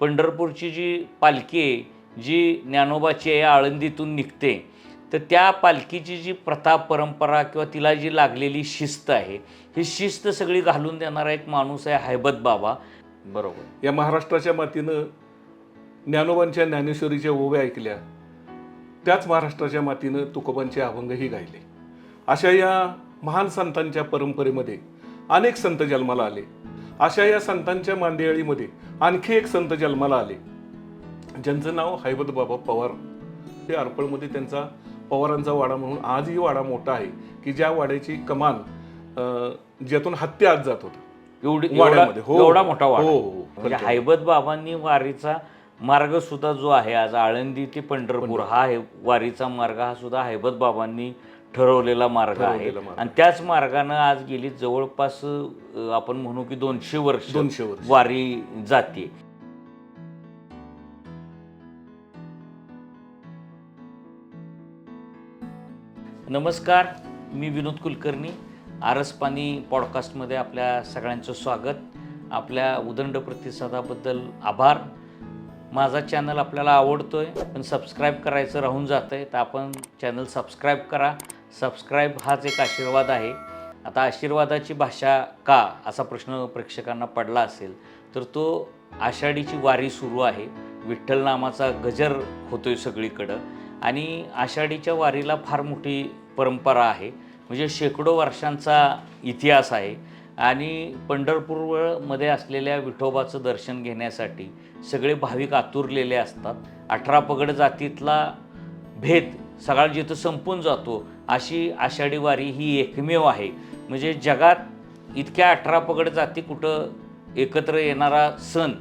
पंढरपूरची जी पालखी आहे जी ज्ञानोबाची आहे आळंदीतून निघते तर त्या पालखीची जी प्रथा परंपरा किंवा तिला जी लागलेली शिस्त आहे ही शिस्त सगळी घालून देणारा एक माणूस आहे हैबत बाबा. बरोबर. या महाराष्ट्राच्या मातीनं ज्ञानोबांच्या ज्ञानेश्वरीच्या ओव्या ऐकल्या त्याच महाराष्ट्राच्या मातीनं तुकोबांचे अभंगही गायले. अशा या महान संतांच्या परंपरेमध्ये अनेक संत जन्माला आले. अशा या संतांच्या मांदियाळीमध्ये आणखी एक संत जन्माला आले ज्यांचं नाव हैबत बाबा पवार ते आरपळमध्ये त्यांचा पवारांचा वाडा म्हणून आजही वाडा मोठा आहे की ज्या वाड्याची कमान ज्यातून हत्या आज जात होता एवढी वाड्यामध्ये. एवढा हो, एवढा. मोठा वाडा हो, हो, हो. म्हणजे हैबत बाबांनी वारीचा मार्ग सुद्धा जो आहे आज आळंदी ते पंढरपूर हा हे वारीचा मार्ग हा सुद्धा हैबत बाबांनी ठरवलेला मार्ग आहे. ठरवलेला मार्ग. आणि त्याच मार्गानं आज गेली जवळपास अं, आपण म्हणू की दोनशे वर्ष 200 वर्ष. वारी जाते. नमस्कार मी विनोद कुलकर्णी आरस पाणी पॉडकास्टमध्ये आपल्या सगळ्यांचं स्वागत. आपल्या उदंड प्रतिसादाबद्दल आभार. माझा चॅनल आपल्याला आवडतोय पण सबस्क्राईब करायचं राहून जातं आहे तर आपण चॅनल सबस्क्राईब करा. सबस्क्राईब हाच एक आशीर्वाद आहे. आता आशीर्वादाची भाषा का असा प्रश्न प्रेक्षकांना पडला असेल तर तो आषाढीची वारी सुरू आहे. विठ्ठल नामाचा गजर होतोय सगळीकडं आणि आषाढीच्या वारीला फार मोठी परंपरा आहे. म्हणजे शेकडो वर्षांचा इतिहास आहे आणि पंढरपूरमध्ये असलेल्या विठोबाचं दर्शन घेण्यासाठी सगळे भाविक आतुरलेले असतात. अठरा पगड जातीतला भेद सगळा जिथं संपून जातो अशी आषाढी वारी ही एकमेव आहे. म्हणजे जगात इतक्या अठरा पगड जाती कुठं एकत्र येणारा सण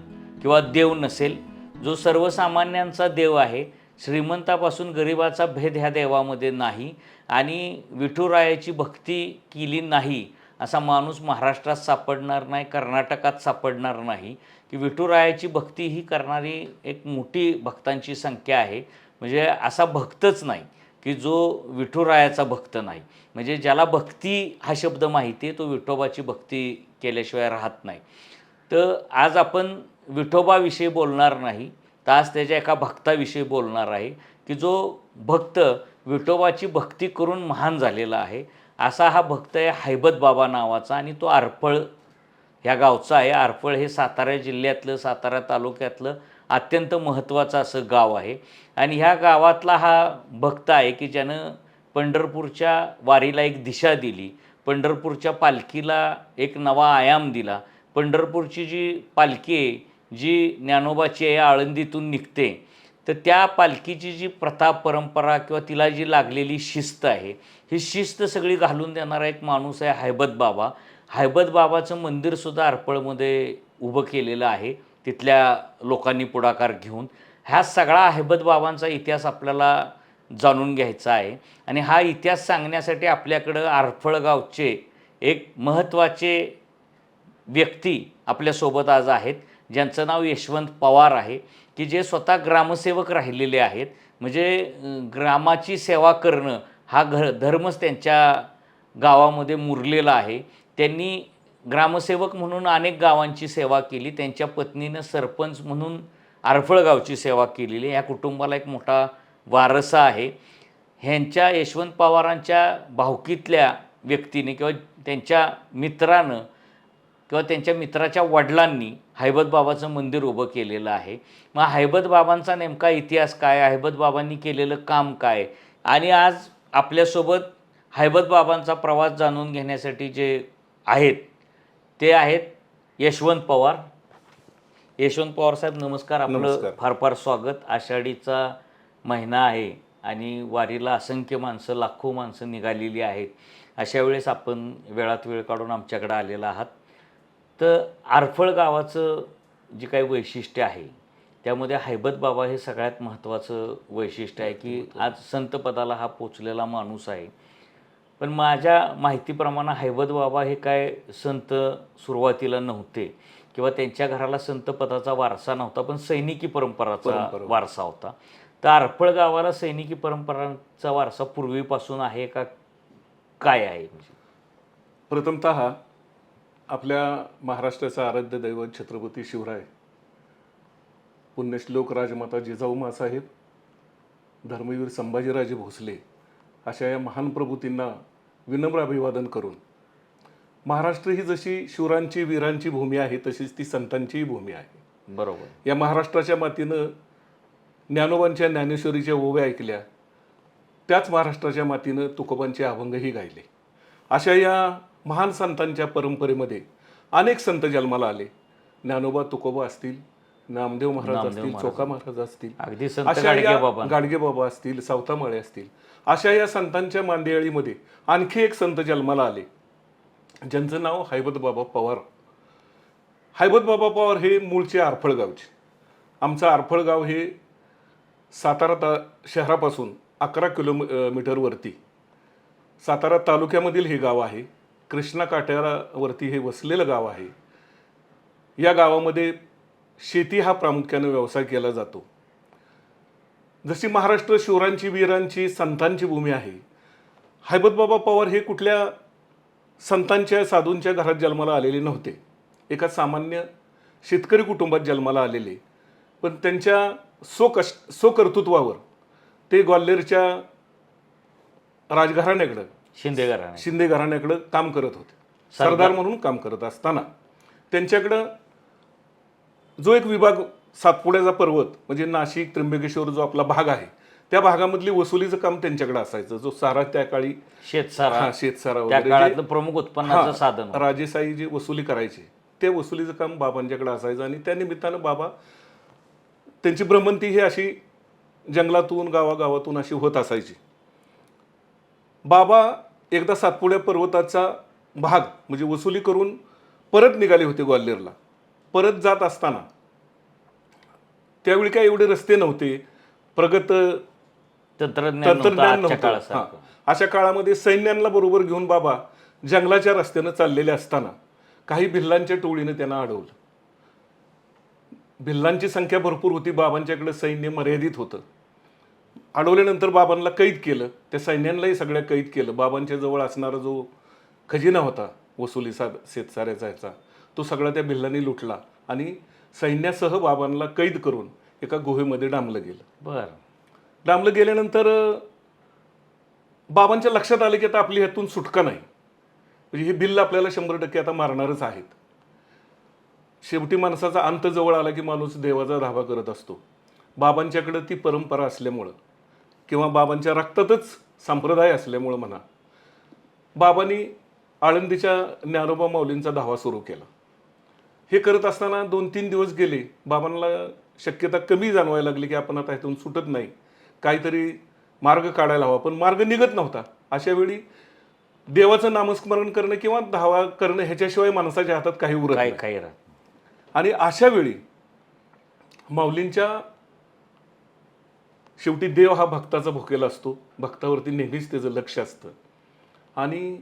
किंवा देव नसेल जो सर्वसामान्यांचा देव आहे श्रीमंतापासून गरिबाचा भेद ह्या देवामध्ये नाही आणि विठुरायाची भक्ती केली नाही असा माणूस महाराष्ट्रात सापडणार नाही कर्नाटकात सापडणार नाही की विठुरायाची भक्ती ही करणारी एक मोठी भक्तांची संख्या आहे. म्हणजे असा भक्तच नाही. की जो विठुरायाचा भक्त नाही. म्हणजे ज्याला भक्ती हा शब्द माहिती आहे तो विठोबाची भक्ती केल्याशिवाय राहत नाही. तर आज आपण विठोबाविषयी बोलणार नाही तर आज त्याच्या एका भक्ताविषयी बोलणार आहे की जो भक्त विठोबाची भक्ती करून महान झालेला आहे असा हा भक्त आहे हैबत बाबा नावाचा आणि तो आरफळ ह्या गावचा आहे. आरफळ हे सातारा जिल्ह्यातलं सातारा तालुक्यातलं अत्यंत महत्त्वाचं असं गाव आहे. आणि ह्या गावातला हा भक्त आहे की ज्यानं पंढरपूरच्या वारीला एक दिशा दिली पंढरपूरच्या पालखीला एक नवा आयाम दिला. पंढरपूरची जी पालखी आहे जी ज्ञानोबाची आहे आळंदीतून निघते. तर त्या पालखीची जी प्रथा परंपरा किंवा तिला जी लागलेली शिस्त आहे ही शिस्त सगळी घालून देणारा एक माणूस आहे हैबत बाबा हैबत बाबाचं मंदिरसुद्धा अर्पळमध्ये उभं केलेलं आहे. तिथल्या लोकांनी पुढाकार घेऊन ह्या सगळा हैबत बाबांचा इतिहास आपल्याला जाणून घ्यायचा आहे. आणि हा इतिहास सांगण्यासाठी आपल्याकडं आरफळगावचे एक महत्त्वाचे व्यक्ती आपल्यासोबत आज आहेत. ज्यांचं नाव यशवंत पवार आहे की जे स्वतः ग्रामसेवक राहिलेले आहेत. म्हणजे ग्रामाची सेवा करणं हा घ धर्मच त्यांच्या गावामध्ये मुरलेला आहे. त्यांनी ग्रामसेवक म्हणून अनेक गावांची सेवा केली. त्यांच्या पत्नीनं सरपंच म्हणून आरफळगावची सेवा केलेली. आहे. या कुटुंबाला एक मोठा वारसा आहे. ह्यांच्या यशवंत पवारांच्या भावकीतल्या व्यक्तीने किंवा त्यांच्या मित्रानं किंवा त्यांच्या मित्राच्या वडिलांनी हैबत बाबाचं मंदिर उभं केलेलं आहे. मग हैबत बाबांचा नेमका इतिहास काय? हैबत बाबांनी केलेलं काम काय? आणि आज आपल्यासोबत हैबत बाबांचा प्रवास जाणून घेण्यासाठी जे आहेत ते आहेत यशवंत पवार. यशवंत पवार साहेब नमस्कार. आपलं. फार फार स्वागत. आषाढीचा महिना आहे आणि वारीला असंख्य माणसं लाखो माणसं निघालेली आहेत. अशा वेळेस आपण वेळात वेळ काढून आमच्याकडे आलेला आहात. तर आरफळ गावाचं जे काही वैशिष्ट्य आहे त्यामध्ये हैबत बाबा हे सगळ्यात महत्त्वाचं वैशिष्ट्य आहे की आज संतपदाला हा पोचलेला माणूस आहे. पण माझ्या माहितीप्रमाणे हैबत बाबा हे काय संत सुरुवातीला नव्हते किंवा त्यांच्या घराला संत पदाचा वारसा नव्हता पण सैनिकी परंपराचा परंपरा. वारसा होता तर आरफळ गावाला सैनिकी परंपरांचा वारसा पूर्वीपासून आहे का काय आहे म्हणजे प्रथमतः आपल्या महाराष्ट्राचं आराध्य दैवत छत्रपती शिवराय पुण्यश्लोक राजमाता जिजाऊ मासाहेब धर्मवीर संभाजीराजे भोसले अशा या महान प्रभूतींना विनम्र अभिवादन करून महाराष्ट्र ही जशी शूरांची वीरांची भूमी आहे तशीच ती संतांचीही भूमी आहे. बरोबर. या महाराष्ट्राच्या मातीनं ज्ञानोबांच्या ज्ञानेश्वरीच्या ओव्या ऐकल्या त्याच महाराष्ट्राच्या मातीनं तुकोबांचे अभंगही गायले. अशा या महान संतांच्या परंपरेमध्ये अनेक संत जन्माला आले. ज्ञानोबा तुकोबा असतील नामदेव महाराज असतील. चोका महाराज असतील अगदी अशा गाडगे या बाबा गाडगे बाबा. असतील सावतामाळे असतील अशा या संतांच्या मांदियाळीमध्ये आणखी एक संत जन्माला आले. ज्यांचं नाव हैबत बाबा पवार. हैबत बाबा पवार हे मूळचे आरफळ गावचे. आमचं आरफळ गाव हे सातारा ता शहरापासून अकरा किलोमीटरवरती सातारा तालुक्यामधील हे गाव आहे. कृष्णा काठ्यावरती हे वसलेलं गाव आहे. या गावामध्ये शेती हा प्रामुख्याने व्यवसाय केला जातो. जशी महाराष्ट्र शूरांची वीरांची संतांची भूमी आहे हैबतबाबा पवार हे कुठल्या संतांच्या साधूंच्या घरात जन्माला आलेले नव्हते. एका सामान्य शेतकरी कुटुंबात जन्माला आलेले. पण त्यांच्या स्वकष्ट स्वकर्तृत्वावर ते ग्वाल्हेरच्या राजघराण्याकडं शिंदे घराणे शिंदे घराण्याकडं काम करत होते. सरदार म्हणून काम करत असताना त्यांच्याकडं जो एक विभाग सातपुड्याचा पर्वत म्हणजे नाशिक त्र्यंबकेश्वर जो आपला भाग आहे त्या भागामधली वसुलीचं काम त्यांच्याकडे असायचं. जो सारा त्या काळी शेतसारा. हा शेतसारा वगैरे. प्रमुख उत्पन्नाचं साधन. राजेसाई जे वसुली करायचे ते वसुलीचं काम बाबांच्याकडे असायचं आणि त्या निमित्तानं बाबा त्यांची भ्रमंती ही अशी जंगलातून गावागावातून अशी होत असायची. बाबा एकदा सातपुड्या पर्वताचा भाग म्हणजे वसुली करून परत निघाले होते ग्वाल्हेरला. परत जात असताना त्यावेळी काय एवढे रस्ते नव्हते. प्रगत तंत्रज्ञान नव्हतं. अशा काळामध्ये सैन्यांना बरोबर घेऊन बाबा जंगलाच्या रस्त्यानं चाललेले असताना काही भिल्लांच्या टोळीनं त्यांना अडवलं. भिल्लांची संख्या भरपूर होती. बाबांच्याकडे सैन्य मर्यादित होतं. अडवल्यानंतर बाबांना कैद केलं. त्या सैन्यांनाही सगळ्या कैद केलं. बाबांच्या जवळ असणारा जो खजिना होता वसुली सा शेतसाऱ्याचा ह्याचा तो सगळा त्या भिल्लांनी लुटला आणि सैन्यासह बाबांना कैद करून एका गुहेमध्ये डांबलं गेलं. बर. डांबलं गेल्यानंतर बाबांच्या लक्षात आलं की आता आपली ह्यातून सुटका नाही. म्हणजे हे बिल आपल्याला शंभर टक्के आता मारणारच आहेत. शेवटी माणसाचा अंत जवळ आला की माणूस देवाचा धावा करत असतो. बाबांच्याकडे ती परंपरा असल्यामुळं किंवा बाबांच्या रक्तातच संप्रदाय असल्यामुळं म्हणा बाबांनी आळंदीच्या ज्ञानोबा माऊलींचा धावा सुरू केला. हे करत असताना दोन तीन दिवस गेले. बाबांना शक्यता कमी जाणवायला लागली की आपण आता इथून सुटत नाही. काहीतरी मार्ग काढायला हवा. पण मार्ग निघत नव्हता. अशा वेळी देवाचं नामस्मरण करणं किंवा धावा करणं ह्याच्याशिवाय माणसाच्या हातात काही उरत नाही. काही आणि अशा वेळी माऊलींच्या शेवटी देव हा भक्ताचा भुकेला असतो. भक्तावरती नेहमीच त्याचं लक्ष असतं. आणि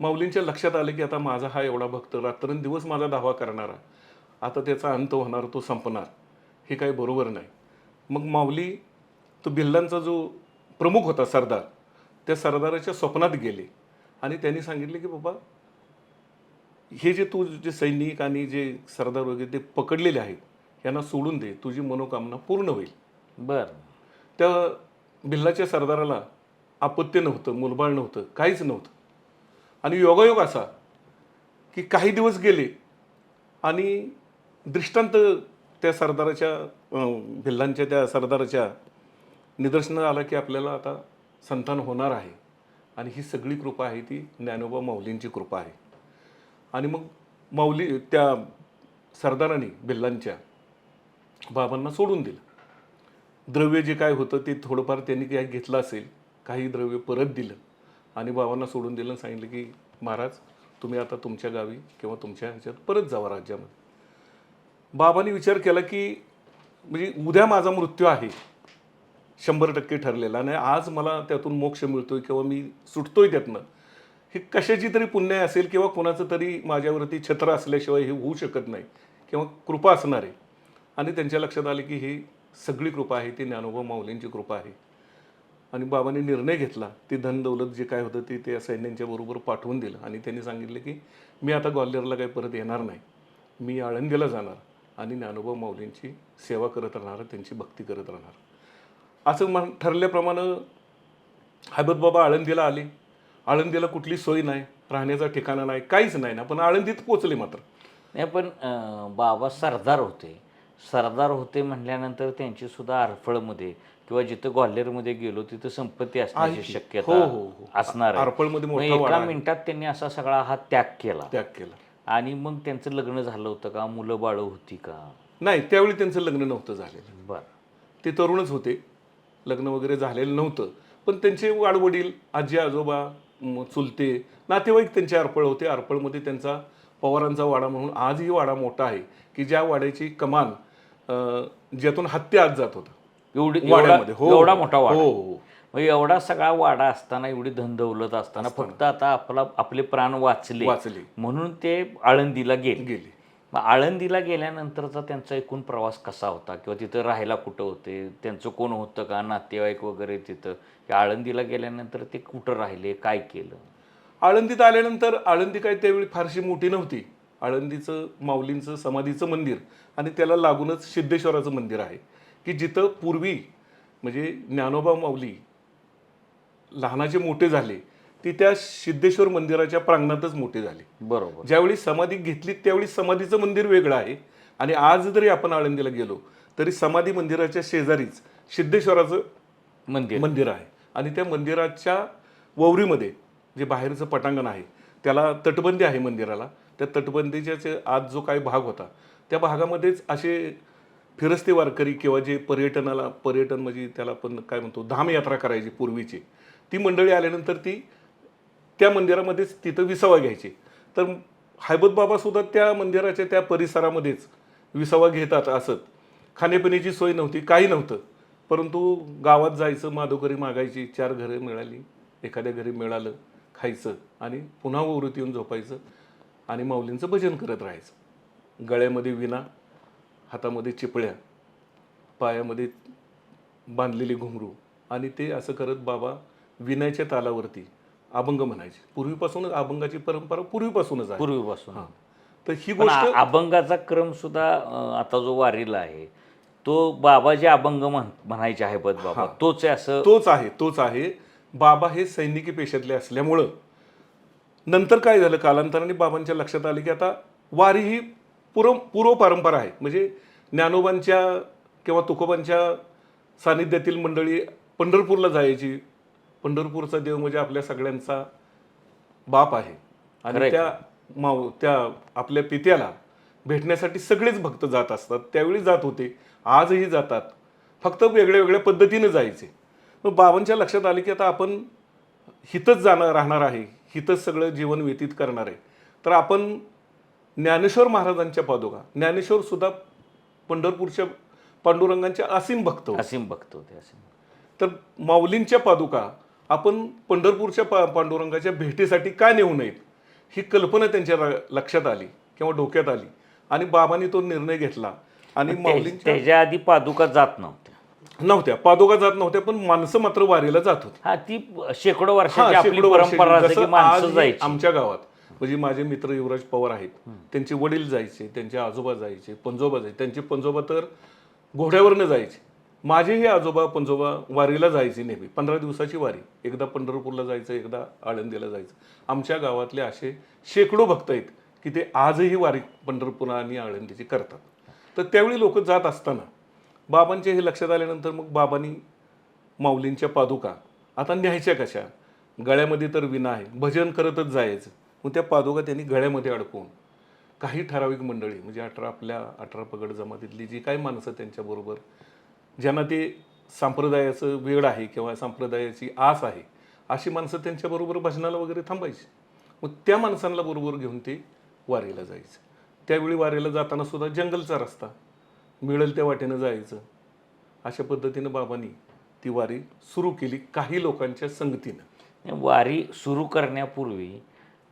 माऊलींच्या लक्षात आलं की आता माझा हा एवढा भक्त रात्रंदिवस माझा दावा करणारा आता त्याचा अंत होणार तो संपणार हे काही बरोबर नाही. मग माऊली तो भिल्लांचा जो प्रमुख होता सरदार त्या सरदाराच्या स्वप्नात गेले आणि त्यांनी सांगितले की बाबा हे जे तू जे सैनिक आणि जे सरदार वगैरे ते पकडलेले आहेत यांना सोडून दे तुझी मनोकामना पूर्ण होईल. बर. त्या भिल्लाच्या सरदाराला अपत्य नव्हतं मुलबाळ नव्हतं काहीच नव्हतं. आणि योगायोग असा की काही दिवस गेले आणि दृष्टांत त्या सरदाराच्या भिल्लांच्या त्या सरदाराच्या निदर्शनात आलं की आपल्याला आता संतान होणार आहे. आणि ही सगळी कृपा आहे ती ज्ञानोबा माऊलींची कृपा आहे. आणि मग माऊली त्या सरदारांनी भिल्लांच्या बाबांना सोडून दिलं. द्रव्य जे काय होतं ते थोडंफार त्यांनी काय घेतलं असेल काही द्रव्य परत दिलं. आणि बाबांना सोडून दिलं आणि सांगितलं की महाराज तुम्ही आता तुमच्या गावी किंवा तुमच्या ह्याच्यात परत जावा राज्यामध्ये. बाबांनी विचार केला की म्हणजे उद्या माझा मृत्यू आहे शंभर टक्के ठरलेला आणि आज मला त्यातून मोक्ष मिळतोय किंवा मी सुटतोय त्यातनं. हे कशाची तरी पुण्य असेल किंवा कोणाचं तरी माझ्यावरती छत्र असल्याशिवाय हे होऊ शकत नाही किंवा कृपा असणार आहे. आणि त्यांच्या लक्षात आले की ही सगळी कृपा आहे ती ज्ञानोबा माऊलींची कृपा आहे. आणि बाबांनी निर्णय घेतला. ते धनदौलत जे काय होतं ते त्या सैन्यांच्या बरोबर पाठवून दिलं. आणि त्यांनी सांगितलं की मी आता ग्वाल्हेरला काही परत येणार नाही. मी आळंदीला जाणार आणि ज्ञानोबा माऊलींची सेवा करत राहणार त्यांची भक्ती करत राहणार. असं मन ठरल्याप्रमाणे हैबत बाबा आळंदीला आले. आळंदीला कुठली सोय नाही राहण्याचा ठिकाणा नाही काहीच नाही ना पण आळंदीत पोचले मात्र. नाही पण बाबा सरदार होते. सरदार होते म्हटल्यानंतर त्यांची सुद्धा आरफळमध्ये किंवा जिथं ग्वाल्हेरमध्ये गेलो तिथं संपत्ती असण्याची. शक्यता हो, हो, हो. असणार आहे. एका. मिनिटात त्यांनी असा सगळा हा त्याग केला. त्याग केला. आणि मग त्यांचं लग्न झालं होतं का? मुलं बाळ होती का? नाही त्यावेळी त्यांचं लग्न नव्हतं झालेलं. बर. ते तरुणच होते. लग्न वगैरे झालेलं नव्हतं. पण त्यांचे वाडवडील आजी आजोबा चुलते नातेवाईक त्यांचे अर्पळ होते. अर्पळमध्ये त्यांचा पवारांचा वाडा म्हणून आजही वाडा मोठा आहे की ज्या वाड्याची कमान अं, ज्यातून हत्या आज जात होता. एवढी वाड्यामध्ये. एवढा एवढा हो मोठा वाडा. हो हो. मग एवढा सगळा वाडा असताना एवढी धनदौलत असताना. फक्त आता आपला आपले प्राण वाचले. वाचले. म्हणून ते आळंदीला गेले. गेले. मग आळंदीला गेल्यानंतरचा त्यांचा एकूण प्रवास कसा होता? किंवा तिथं राहायला कुठं होते? त्यांचं कोण होतं का? नातेवाईक वगैरे तिथं? की आळंदीला गेल्यानंतर ते कुठं राहिले? काय केलं? आळंदीत आल्यानंतर आळंदी काय त्यावेळी फारशी मोठी नव्हती. आळंदीचं माऊलींचं समाधीचं मंदिर आणि त्याला लागूनच सिद्धेश्वराचं मंदिर आहे. की जिथं पूर्वी म्हणजे ज्ञानोबा माऊली लहानाचे मोठे झाले ती त्या सिद्धेश्वर मंदिराच्या प्रांगणातच मोठे झाले. बरोबर. ज्यावेळी समाधी घेतली त्यावेळी समाधीचं मंदिर वेगळं आहे. आणि आज जरी आपण आळंदीला गेलो तरी समाधी मंदिराच्या शेजारीच सिद्धेश्वराचं मंदिर. मंदिर आहे. आणि त्या मंदिराच्या ववरीमध्ये जे बाहेरचं पटांगण आहे त्याला तटबंदी आहे मंदिराला. त्या तटबंदीच्या आज आत जो काही भाग होता त्या भागामध्येच असे फिरस्ते वारकरी किंवा जे पर्यटनाला पर्यटन म्हणजे त्याला आपण काय म्हणतो धाम यात्रा करायची पूर्वीची. ती मंडळी आल्यानंतर ती त्या मंदिरामध्येच तिथं विसावा घ्यायची. तर हैबत त्या मंदिराच्या त्या परिसरामध्येच विसावा घेतात असत खाण्यापिण्याची सोय नव्हती काही नव्हतं. परंतु गावात जायचं माधोकरी मागायची चार घरं मिळाली एखाद्या घरी मिळालं. खायचं आणि पुन्हा वृत्ती येऊन झोपायचं आणि माऊलींचं भजन करत राहायचं. गळ्यामध्ये विना हातामध्ये चिपळ्या पायामध्ये बांधलेली घुंगरू आणि ते असं करत बाबा विनाच्या तालावरती अभंग म्हणायचे. पूर्वीपासूनच अभंगाची परंपरा पूर्वीपासूनच आहे. पूर्वीपासून. हां. तर ही गोष्ट अभंगाचा क्रम सुद्धा आता जो वारीला आहे तो बाबा जे अभंग म्हण म्हणायचे आहे बद बाबा. तोच आहे असं तोच आहे तोच आहे. बाबा हे सैनिकी पेशातले असल्यामुळं नंतर काय झालं? कालांतराने बाबांच्या लक्षात आलं की आता वारी ही पूर्व पूर्व परंपरा आहे. म्हणजे ज्ञानोबांच्या किंवा तुकोबांच्या सानिध्यातील मंडळी पंढरपूरला जायची. पंढरपूरचा देव म्हणजे आपल्या सगळ्यांचा बाप आहे. आणि. त्या माव त्या आपल्या पित्याला भेटण्यासाठी सगळेच भक्त जात असतात. त्यावेळी जात होते. आजही जातात. फक्त वेगळ्या वेगळ्या पद्धतीने जायचे. मग बाबांच्या लक्षात आले की आता आपण हितच जाणार राहणार आहे. हितच सगळं जीवन व्यतीत करणार आहे. तर आपण ज्ञानेश्वर महाराजांच्या पादुका ज्ञानेश्वर सुद्धा पंढरपूरच्या पांडुरंगांचे असीम भक्त होते. असीम बघतो ते असीम तर माऊलींच्या पादुका आपण पंढरपूरच्या पा पांडुरंगाच्या भेटीसाठी का नेऊ नयेत? ही कल्पना त्यांच्या लक्षात आली किंवा डोक्यात आली. आणि बाबांनी तो निर्णय घेतला. आणि माऊलींच्या त्याच्या आधी पादुका जात नव्हत्या. नव्हत्या. पादुका जात नव्हत्या पण माणसं मात्र वारीला जात होती. हा ती शेकडो हा, वर्षाची आपली शेकडो वर्षाची. परंपरा असते जसं की माणसं आजही जायची. आमच्या गावात म्हणजे माझे मित्र युवराज पवार आहेत त्यांचे वडील जायचे त्यांचे आजोबा जायचे पंजोबा जायचे. त्यांचे पंजोबा तर घोड्यावरनं जायचे. माझेही आजोबा पंजोबा वारीला जायचे नेहमी. पंधरा दिवसाची वारी. एकदा पंढरपूरला जायचं एकदा आळंदीला जायचं. आमच्या गावातले असे शेकडो भक्त आहेत की ते आजही वारी पंढरपूर आणि आळंदीची करतात. तर त्यावेळी लोक जात असताना बाबांचे हे लक्षात आल्यानंतर मग बाबांनी माऊलींच्या पादुका आता न्यायच्या कशा? गळ्यामध्ये तर विना आहे भजन करतच जायचं. मग त्या पादुका त्यांनी गळ्यामध्ये अडकवून काही ठराविक मंडळी म्हणजे अठरा आपल्या अठरा पगड जमातीतली जी काही माणसं त्यांच्याबरोबर ज्यांना ते संप्रदायाचं वेळ आहे किंवा संप्रदायाची आस आहे अशी माणसं त्यांच्याबरोबर भजनाला वगैरे थांबायची. मग त्या माणसांना बरोबर घेऊन ते वारीला जायचं. त्यावेळी वारीला जाताना सुद्धा जंगलचा रस्ता मिळेल त्या वाटेनं जायचं. अशा पद्धतीनं बाबांनी ती वारी सुरू केली काही लोकांच्या संगतीनं. वारी सुरू करण्यापूर्वी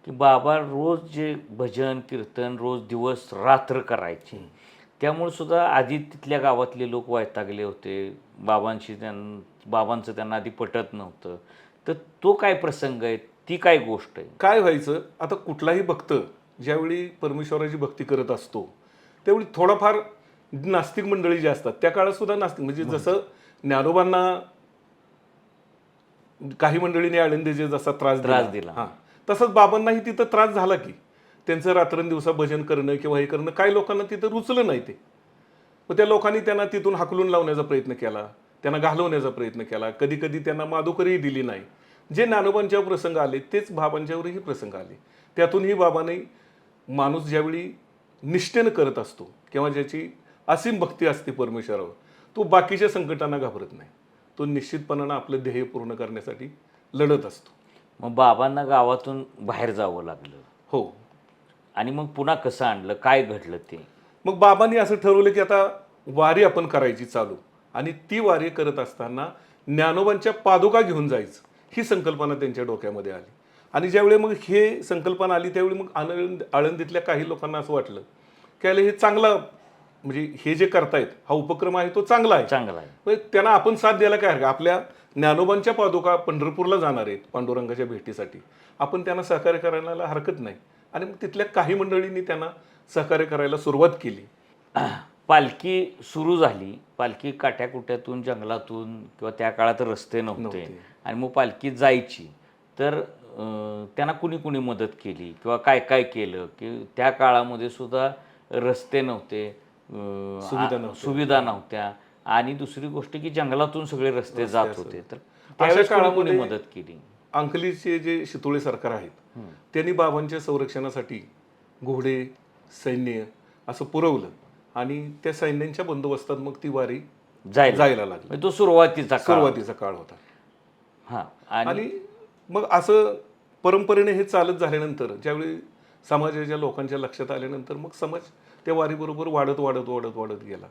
की बाबा रोज जे भजन कीर्तन रोज दिवस रात्र करायचे. त्यामुळे सुद्धा आधी तिथल्या गावातले लोक वैतागले होते. बाबांशी त्यां बाबांचं त्यांना आधी पटत नव्हतं. तर तो काय प्रसंग आहे? ती काय गोष्ट आहे? काय व्हायचं? आता कुठलाही भक्त ज्यावेळी परमेश्वराची भक्ती करत असतो तेवढी थोडाफार नास्तिक मंडळी जी असतात त्या काळात सुद्धा नास्तिक म्हणजे जसं ज्ञानोबांना काही मंडळीने आळंदीचे जसा त्रास त्रास दिला. हा. तसंच बाबांनाही तिथं त्रास झाला की त्यांचं रात्रंदिवसा भजन करणं किंवा हे करणं काही लोकांना तिथं रुचलं नाही ते. मग त्या लोकांनी त्यांना तिथून हाकलून लावण्याचा प्रयत्न केला त्यांना घालवण्याचा प्रयत्न केला. कधी कधी त्यांना माधुकरीही दिली नाही. जे ज्ञानोबांच्यावर प्रसंग आले तेच बाबांच्यावरही प्रसंग आले. त्यातूनही बाबाने माणूस ज्यावेळी निष्ठेनं करत असतो किंवा ज्याची असीम भक्ती असते परमेश्वरावर. तो बाकीच्या संकटांना घाबरत नाही. तो निश्चितपणानं आपलं ध्येय पूर्ण करण्यासाठी लढत असतो. मग बाबांना गावातून बाहेर जावं लागलं. हो. आणि मग पुन्हा कसं आणलं? काय घडलं ते? मग बाबांनी असं ठरवलं की आता वारी आपण करायची चालू. आणि ती वारी करत असताना ज्ञानोबांच्या पादुका घेऊन जायचं. ही संकल्पना त्यांच्या डोक्यामध्ये आली. आणि ज्यावेळी मग हे संकल्पना आली त्यावेळी मग आनंद आळंदीतल्या काही लोकांना असं वाटलं की हे चांगला म्हणजे हे जे करतायत हा उपक्रम आहे तो चांगला आहे. चांगलं आहे. त्यांना आपण साथ द्यायला काय हरकत? आपल्या ज्ञानोबांच्या पादुका पंढरपूरला जाणार आहेत पांडुरंगाच्या भेटीसाठी. आपण त्यांना सहकार्य करायला हरकत नाही. आणि मग तिथल्या काही मंडळींनी त्यांना सहकार्य करायला सुरुवात केली. पालखी सुरू झाली. पालखी काट्याकुट्यातून जंगलातून किंवा त्या काळात रस्ते नव्हते. आणि मग पालखी जायची. तर त्यांना कुणी कुणी मदत केली किंवा काय काय केलं? की त्या काळामध्ये सुद्धा रस्ते नव्हते. सुविधा नव्हत्या. सुविधा नव्हत्या. आणि दुसरी गोष्ट की जंगलातून सगळे रस्ते जात. होते. तर त्यावेळेस कोणी कोणी काळामध्ये- मदत केली? अंकलीचे जे शितोळे सरकार आहेत त्यांनी बाबांच्या संरक्षणासाठी घोडे सैन्य असं पुरवलं. आणि त्या सैन्यांच्या बंदोबस्तात मग ती वारी जायला जायला लागली. म्हणजे तो सुरुवातीचा काळ. सुरुवातीचा काळ होता. हा आणि आणि मग असं परंपरेने हे चालत झाल्यानंतर ज्यावेळी समाजाच्या लोकांच्या लक्षात आल्यानंतर मग समाज त्या वारीबरोबर वाढत वाढत वाढत वाढत गेला.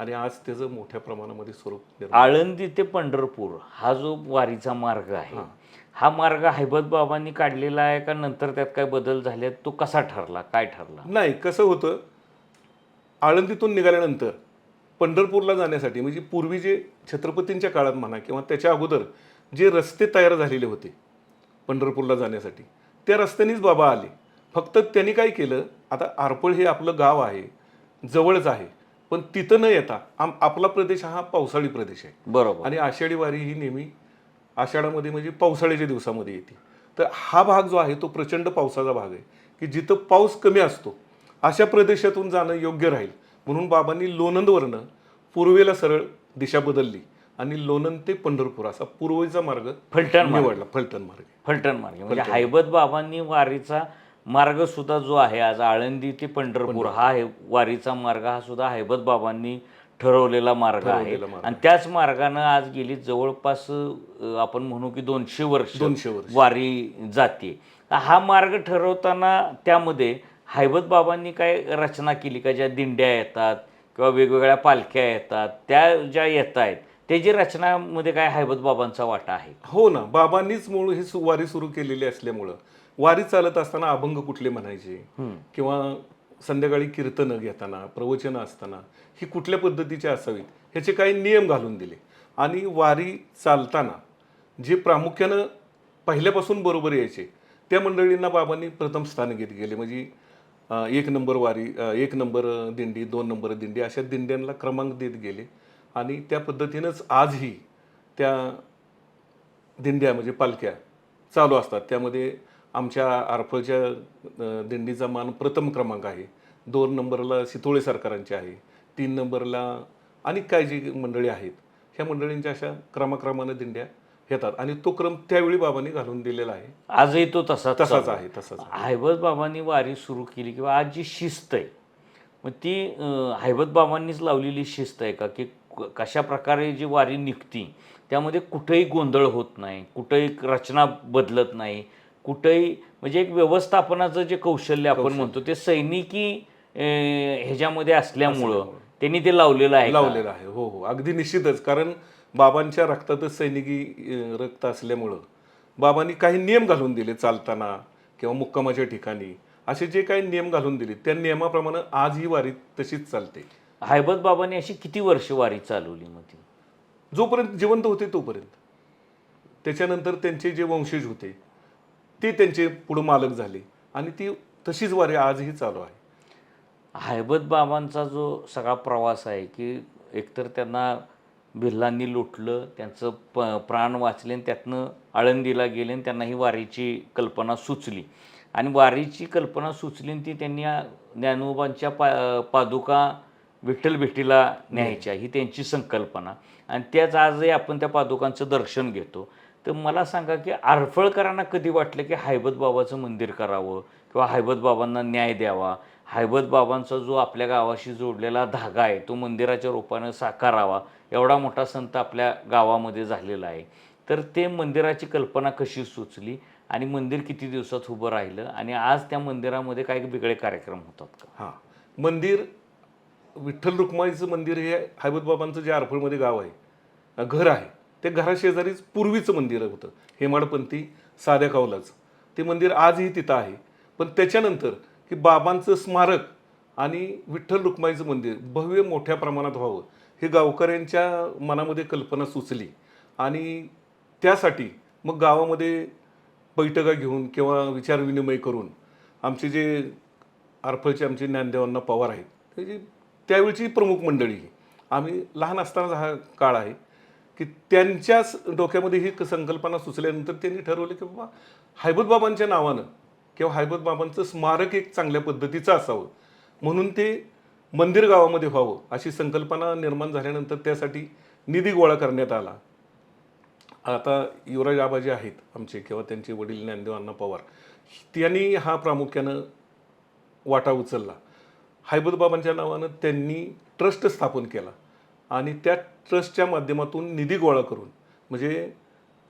आणि आज त्याचं मोठ्या प्रमाणामध्ये स्वरूप आळंदी ते पंढरपूर हा जो वारीचा मार्ग आहे हा. मार्ग हैबत बाबांनी काढलेला आहे का नंतर त्यात काय बदल झाले तो कसा ठरला? काय ठरला? नाही कसं होतं आळंदीतून निघाल्यानंतर पंढरपूरला जाण्यासाठी म्हणजे पूर्वी जे छत्रपतींच्या काळात म्हणा किंवा त्याच्या अगोदर जे रस्ते तयार झालेले होते पंढरपूरला जाण्यासाठी त्या रस्त्यानेच बाबा आले. फक्त त्यांनी काय केलं? आता आरपळ हे आपलं गाव आहे जवळच आहे पण तिथं न येता आम आपला प्रदेश हा पावसाळी प्रदेश आहे. बरोबर. आणि आषाढी वारी ही नेहमी आषाढामध्ये म्हणजे पावसाळ्याच्या दिवसामध्ये येते. तर हा भाग जो आहे तो प्रचंड पावसाचा भाग आहे की जिथं पाऊस कमी असतो अशा प्रदेशातून जाणं योग्य राहील. म्हणून बाबांनी लोणंदवरनं पूर्वेला सरळ दिशा बदलली आणि लोणंद ते पंढरपूर असा पूर्वेचा मार्ग फलटण निवडला फलटण मार्ग. फलटण मार्ग. म्हणजे हैबत बाबांनी वारीचा मार्ग सुद्धा जो आहे आज आळंदी ते पंढरपूर हा हे वारीचा मार्ग हा सुद्धा हैबत बाबांनी ठरवलेला मार्ग आहे. आणि त्याच मार्गानं आज गेली जवळपास आपण म्हणू की दोनशे वर्ष दोनशे वर्ष. वारी जाते. हा मार्ग ठरवताना त्यामध्ये हैबत बाबांनी काय रचना केली का? ज्या दिंड्या येतात किंवा वेगवेगळ्या पालख्या येतात त्या ज्या येत आहेत त्याची रचनामध्ये काय हैबत बाबांचा वाटा आहे? हो ना. बाबांनीच मूळ ही वारी सुरू केलेली असल्यामुळं. वारी चालत असताना अभंग कुठले म्हणायचे? किंवा संध्याकाळी कीर्तनं घेताना प्रवचनं असताना ही कुठल्या पद्धतीचे असावीत? ह्याचे काही नियम घालून दिले. आणि वारी चालताना जे प्रामुख्यानं पहिल्यापासून बरोबर यायचे त्या मंडळींना बाबांनी प्रथम स्थान घेत गेले. म्हणजे एक नंबर वारी एक नंबर दिंडी दोन नंबर दिंडी अशा दिंड्यांना क्रमांक देत गेले. आणि त्या पद्धतीनंच आजही त्या दिंड्या म्हणजे पालख्या चालू असतात. त्यामध्ये आमच्या आरफळच्या दिंडीचा मान प्रथम क्रमांक आहे. दोन नंबरला सितोळे सरकारांचे आहे. तीन नंबरला आणि काय जी मंडळी आहेत ह्या मंडळींच्या अशा क्रमाक्रमानं दिंड्या येतात. आणि तो क्रम त्यावेळी बाबांनी घालून दिलेला आहे. आजही तो तसाच तसाच आहे. तसाच हैबत बाबांनी वारी सुरू केली किंवा आज जी शिस्त आहे मग ती हैबत बाबांनीच लावलेली शिस्त आहे का? की क- कशा प्रकारे जी वारी निघती त्यामध्ये कुठेही गोंधळ होत नाही कुठेही रचना बदलत नाही कुठेही म्हणजे एक व्यवस्थापनाचं जे कौशल्य आपण म्हणतो ते सैनिकी ह्याच्यामध्ये असल्यामुळं त्यांनी ते लावलेलं आहे? लावलेलं आहे. हो हो. अगदी निश्चितच. कारण बाबांच्या रक्तातच सैनिकी रक्त असल्यामुळं बाबांनी काही नियम घालून दिले चालताना किंवा मुक्कामाच्या ठिकाणी. असे जे काही नियम घालून दिले त्या नियमाप्रमाणे आज ही वारी तशीच चालते. हैबत बाबांनी अशी किती वर्ष वारी चालवली मग ती? जोपर्यंत जिवंत होते तोपर्यंत. त्याच्यानंतर त्यांचे जे वंशज होते ते त्यांचे पुढं मालक झाले. आणि ती तशीच वारी आजही चालू आहे. हैबत बाबांचा जो सगळा प्रवास आहे की एकतर त्यांना भिल्लांनी लुटलं त्यांचं प प्राण वाचले आणि त्यातनं आळंदीला गेले आणि त्यांना ही वारीची कल्पना सुचली. आणि वारीची कल्पना सुचली आणि ती त्यांनी ज्ञानोबांच्या पा पादुका विठ्ठल भेटीला न्यायच्या ही त्यांची संकल्पना. आणि त्याच आजही आपण त्या पादुकांचं दर्शन घेतो. तर मला सांगा की आरफळकरांना कधी वाटलं की हैबत बाबाचं मंदिर करावं किंवा हैबत बाबांना न्याय द्यावा? हैबत बाबांचा जो आपल्या गावाशी जोडलेला धागा आहे तो मंदिराच्या रूपानं साकारावा एवढा मोठा संत आपल्या गावामध्ये झालेला आहे. तर ते मंदिराची कल्पना कशी सुचली आणि मंदिर किती दिवसात उभं राहिलं आणि आज त्या मंदिरामध्ये काही वेगळे कार्यक्रम होतात का? हां. मंदिर विठ्ठल रुक्माईचं मंदिर हे हैबत बाबांचं जे आरफळमध्ये गाव आहे घर आहे ते घराशेजारीच पूर्वीचं मंदिर होतं. हेमाडपंथी साध्या कावलाचं ते मंदिर आजही तिथं आहे. पण त्याच्यानंतर की बाबांचं स्मारक आणि विठ्ठल रुक्माईचं मंदिर भव्य मोठ्या प्रमाणात व्हावं हे गावकऱ्यांच्या मनामध्ये कल्पना सुचली. आणि त्यासाठी मग गावामध्ये बैठका घेऊन किंवा विचारविनिमय करून आमचे जे आरफळचे आमचे ज्ञानदेवांना पवार आहेत त्याची त्यावेळची प्रमुख मंडळी. ही. आम्ही लहान असतानाचा हा काळ आहे. की त्यांच्याच डोक्यामध्ये ही संकल्पना सुचल्यानंतर त्यांनी ठरवलं की बाबा हैबत बाबांच्या नावानं किंवा हैबत बाबांचं स्मारक एक चांगल्या पद्धतीचं असावं. म्हणून ते मंदिर गावामध्ये व्हावं अशी संकल्पना निर्माण झाल्यानंतर त्यासाठी निधी गोळा करण्यात आला. आता युवराज आबाजी आहेत आमचे किंवा त्यांचे वडील ज्ञानदेव अण्णा पवार त्यांनी हा प्रामुख्यानं वाटा उचलला. हैबत बाबांच्या नावानं त्यांनी ट्रस्ट स्थापन केला. आणि त्या ट्रस्टच्या माध्यमातून निधी गोळा करून म्हणजे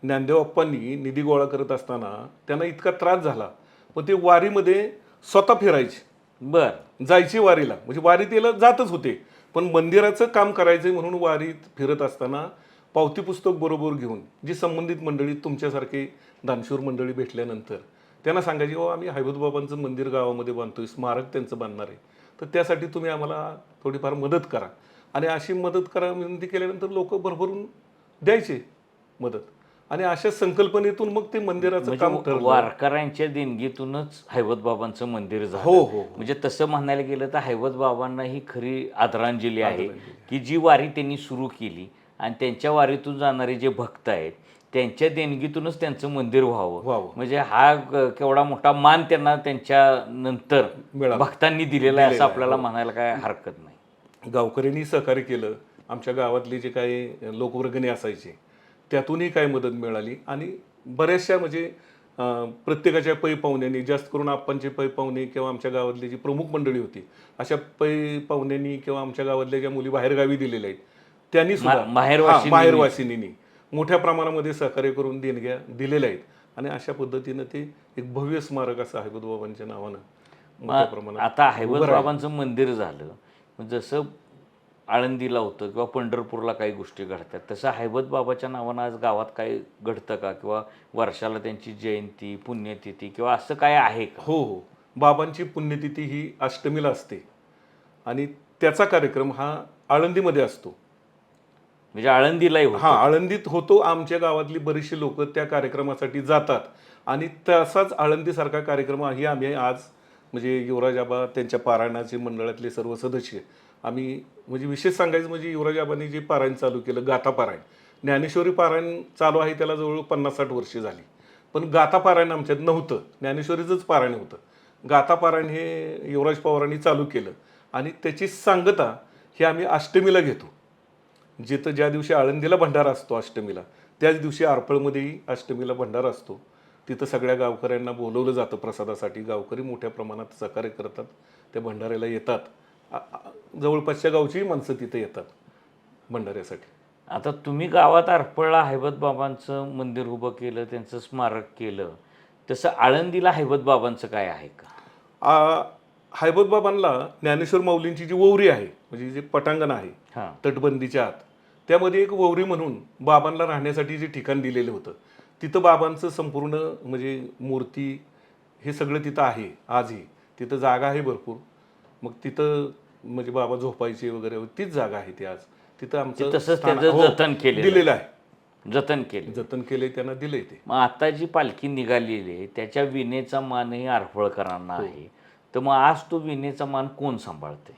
ज्ञानदेव अप्पांनी निधी गोळा करत असताना त्यांना इतका त्रास झाला. पण ते वारीमध्ये स्वतः फिरायचे. बर. जायची वारीला. म्हणजे वारीत यायला जातच होते. पण मंदिराचं काम करायचं म्हणून वारीत फिरत असताना पावती पुस्तक बरोबर घेऊन जी संबंधित मंडळी तुमच्यासारखे दानशूर मंडळी भेटल्यानंतर त्यांना सांगायची हो आम्ही हैबत बाबांचं मंदिर गावामध्ये बांधतोय स्मारक त्यांचं बांधणार आहे. तर त्यासाठी तुम्ही आम्हाला थोडीफार मदत करा. आणि अशी मदत करा विनंती केल्यानंतर लोक भरभरून द्यायचे मदत आणि अशा संकल्पनेतून मग ते मंदिराचं काम म्हणजे ठरलं वारकऱ्यांच्या देणगीतूनच हैवत बाबांचं मंदिर झालं हो, हो, हो. म्हणजे तसं म्हणायला गेलं तर हैवत बाबांना ही खरी आदरांजली आहे की जी वारी त्यांनी सुरू केली आणि त्यांच्या वारीतून जाणारे जे भक्त आहेत त्यांच्या देणगीतूनच त्यांचं मंदिर व्हावं व्हावं. म्हणजे हा ग- केवढा मोठा मान त्यांना त्यांच्या नंतर मिळाला. भक्तांनी दिलेला आहे असं दिलेला आहे, आपल्याला हो. म्हणायला काय हरकत नाही गावकऱ्यांनी सहकार्य केलं. आमच्या गावातले जे काही लोकवर्गणी असायचे त्यातूनही काही मदत मिळाली आणि बऱ्याचशा म्हणजे प्रत्येकाच्या पै पाहुण्यांनी जास्त करून आप्पांचे पै पाहुणे किंवा आमच्या गावातली जी प्रमुख मंडळी होती अशा पै पाहुण्यांनी किंवा आमच्या गावातल्या ज्या मुली बाहेरगावी दिलेल्या आहेत त्यांनी सुद्धा माहेरवासिनींनी मोठ्या प्रमाणामध्ये सहकार्य करून देणग्या दिलेल्या आहेत. आणि अशा पद्धतीनं ते एक भव्य स्मारक असं आहे बुद्धबाबांच्या नावानं मोठ्या मग प्रमाणात आता राहिलं. बाबांचं मंदिर झालं. जसं आळंदीला होतं किंवा पंढरपूरला काही गोष्टी घडतात तसं हैबत बाबाच्या नावानं आज गावात काही घडतं का? किंवा वर्षाला त्यांची जयंती पुण्यतिथी किंवा असं काय आहे का? हो हो. बाबांची पुण्यतिथी ही अष्टमीला असते. आणि त्याचा कार्यक्रम हा आळंदीमध्ये असतो. म्हणजे आळंदीलाही होतं. हा आळंदीत होतो. आमच्या गावातली बरीचशी लोक त्या कार्यक्रमासाठी जातात. आणि तसाच आळंदीसारखा कार्यक्रम ही आम्ही आज म्हणजे युवराज आबा त्यांच्या पारायणाचे मंडळातले सर्व सदस्य. आम्ही म्हणजे विशेष सांगायचं म्हणजे युवराज आबांनी जे पारायण चालू केलं गाथा पारायण. ज्ञानेश्वरी पारायण चालू आहे त्याला जवळ पन्नास साठ वर्षे झाली. पण गाथा पारायण आमच्यात नव्हतं. ज्ञानेश्वरीचंच पारायण होतं. गाथा पारायण हे युवराज पवारांनी चालू केलं. आणि त्याची सांगता ही आम्ही अष्टमीला घेतो. जिथं ज्या दिवशी आळंदीला भंडारा असतो अष्टमीला त्याच दिवशी आरपळमध्येही अष्टमीला भंडारा असतो. तिथं सगळ्या गावकऱ्यांना बोलवलं जातं प्रसादासाठी. गावकरी मोठ्या प्रमाणात सहकार्य करतात. त्या भंडाऱ्याला येतात. जवळपासच्या गावचीही माणसं तिथे येतात भंडाऱ्यासाठी. आता तुम्ही गावात आरपळला हैबत बाबांचं मंदिर उभं केलं त्यांचं स्मारक केलं. तसं आळंदीला हैबत बाबांचं काय आहे का? हैबत बाबांना ज्ञानेश्वर माऊलींची जी ववरी आहे म्हणजे जे पटांगण आहे हां. तटबंदीच्या आत त्यामध्ये एक ववरी म्हणून बाबांना राहण्यासाठी जे ठिकाण दिलेलं होतं. तिथं बाबांचं संपूर्ण म्हणजे मूर्ती हे सगळं तिथं आहे आजही. तिथं जागा आहे भरपूर. मग तिथं म्हणजे बाबा झोपायचे वगैरे तीच जागा आहे ती आज. तिथं आमचं तसंच स्थान- त्याचं हो, जतन केलेलं दिलेलं आहे. जतन केलं जतन केले त्यांना दिले ते. मग आता जी पालखी निघालेली आहे त्याच्या विनेचा मानही आरफळकरांना आहे. तर मग आज तो विनेचा मान कोण सांभाळते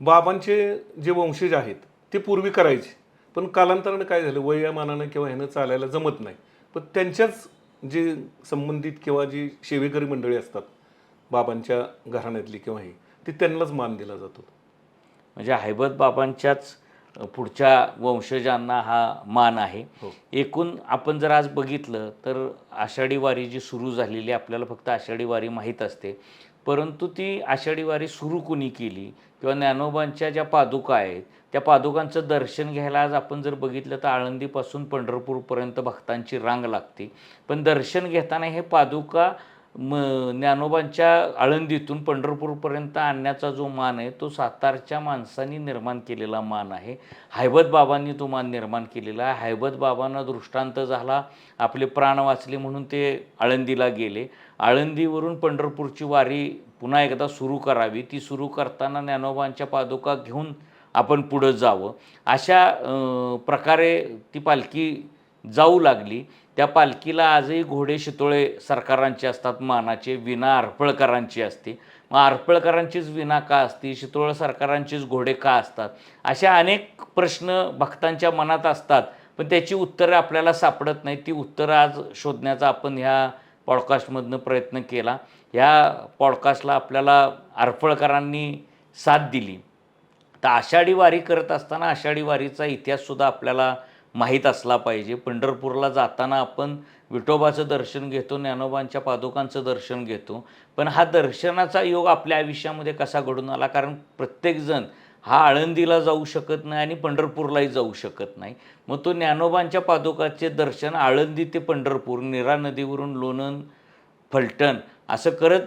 बाबांचे जे वंशज आहेत ते पूर्वी करायचे. पण कालांतराने काय झालं वयामानानं किंवा ह्यानं चालायला जमत नाही. पण त्यांच्याच जे संबंधित किंवा जी सेवेकरी मंडळी असतात बाबांच्या घराण्यातली किंवा हे ते त्यांनाच मान दिला जातो. म्हणजे हैबत बाबांच्याच पुढच्या वंशजांना हा मान आहे. हो. एकूण आपण जर आज बघितलं तर आषाढी वारी जी सुरू झालेली आपल्याला फक्त आषाढी वारी माहीत असते. परंतु ती आषाढी वारी सुरू कुणी केली किंवा ज्ञानोबांच्या ज्या पादुका आहेत त्या पादुकांचं दर्शन घ्यायला आज आपण जर बघितलं तर आळंदीपासून पंढरपूरपर्यंत भक्तांची रांग लागते. पण दर्शन घेताना हे पादुका म ज्ञानोबांच्या आळंदीतून पंढरपूरपर्यंत आणण्याचा जो मान आहे तो सातारच्या माणसांनी निर्माण केलेला मान आहे. हैबत बाबांनी तो मान निर्माण केलेला आहे. हैबत बाबांना दृष्टांत झाला. आपले प्राण वाचले म्हणून ते आळंदीला गेले. आळंदीवरून पंढरपूरची वारी पुन्हा एकदा सुरू करावी. ती सुरू करताना ज्ञानोबांच्या पादुका घेऊन आपण पुढं जावं. अशा प्रकारे ती पालखी जाऊ लागली. त्या पालखीला आजही घोडे शितोळे सरकारांचे असतात मानाचे विना आरपळकरांची असते. मग आरपळकरांचीच विना का असते? शितोळ सरकारांचीच घोडे का असतात? अशा अनेक प्रश्न भक्तांच्या मनात असतात. पण त्याची उत्तरं आपल्याला सापडत नाही ती उत्तरं आज शोधण्याचा आपण ह्या पॉडकास्टमधनं प्रयत्न केला. ह्या पॉडकास्टला आपल्याला आरफळकरांनी साथ दिली. तर आषाढी वारी करत असताना आषाढी वारीचा इतिहाससुद्धा आपल्याला माहीत असला पाहिजे. पंढरपूरला जाताना आपण विठोबाचं दर्शन घेतो ज्ञानोबांच्या पादुकांचं दर्शन घेतो. पण हा दर्शनाचा योग आपल्या आयुष्यामध्ये कसा घडून आला? कारण प्रत्येकजण हा आळंदीला जाऊ शकत नाही आणि पंढरपूरलाही जाऊ शकत नाही. मग तो ज्ञानोबांच्या पादुकाचे दर्शन आळंदी ते पंढरपूर निरा नदीवरून लोणंद फलटण असं करत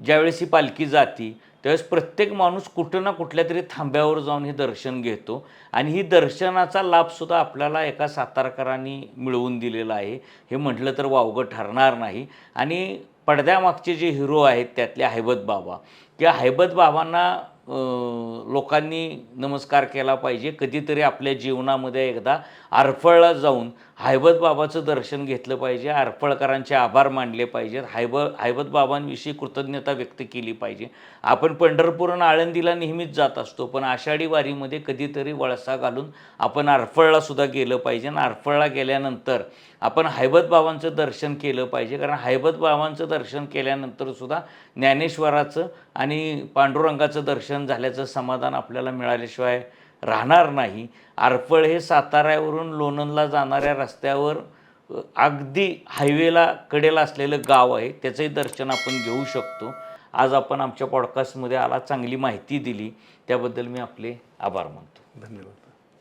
ज्यावेळेस ही पालखी जाती त्यावेळेस प्रत्येक माणूस कुठं ना कुठल्या तरी थांब्यावर जाऊन हे दर्शन घेतो. आणि ही दर्शनाचा लाभसुद्धा आपल्याला एका सातारकरांनी मिळवून दिलेला आहे. हे म्हटलं तर वावगं ठरणार नाही. आणि पडद्यामागचे जे हिरो आहेत त्यातले हैबत बाबा. किंवा हैबत बाबांना लोकांनी नमस्कार केला पाहिजे. कधीतरी आपल्या जीवनामध्ये एकदा आरफळला जाऊन हैबत बाबाचं दर्शन घेतलं पाहिजे. आरफळकरांचे आभार मानले पाहिजेत. हायब हैबत बाबांविषयी कृतज्ञता व्यक्त केली पाहिजे. आपण पंढरपूर आणि आळंदीला नेहमीच जात असतो पण आषाढी वारीमध्ये कधीतरी वळसा घालून आपण आरफळला सुद्धा गेलं पाहिजे. आणि आरफळला गेल्यानंतर आपण हैबत बाबांचं दर्शन केलं पाहिजे. कारण हैबत बाबांचं दर्शन केल्यानंतर सुद्धा ज्ञानेश्वराचं आणि पांडुरंगाचं दर्शन झाल्याचं समाधान आपल्याला मिळाल्याशिवाय राहणार नाही. आरफळ हे साताऱ्यावरून लोणंदला जाणाऱ्या रस्त्यावर अगदी हायवेला कडेला असलेलं गाव आहे. त्याचंही दर्शन आपण घेऊ शकतो. आज आपण आमच्या पॉडकास्टमध्ये आला चांगली माहिती दिली. त्याबद्दल मी आपले आभार मानतो. धन्यवाद.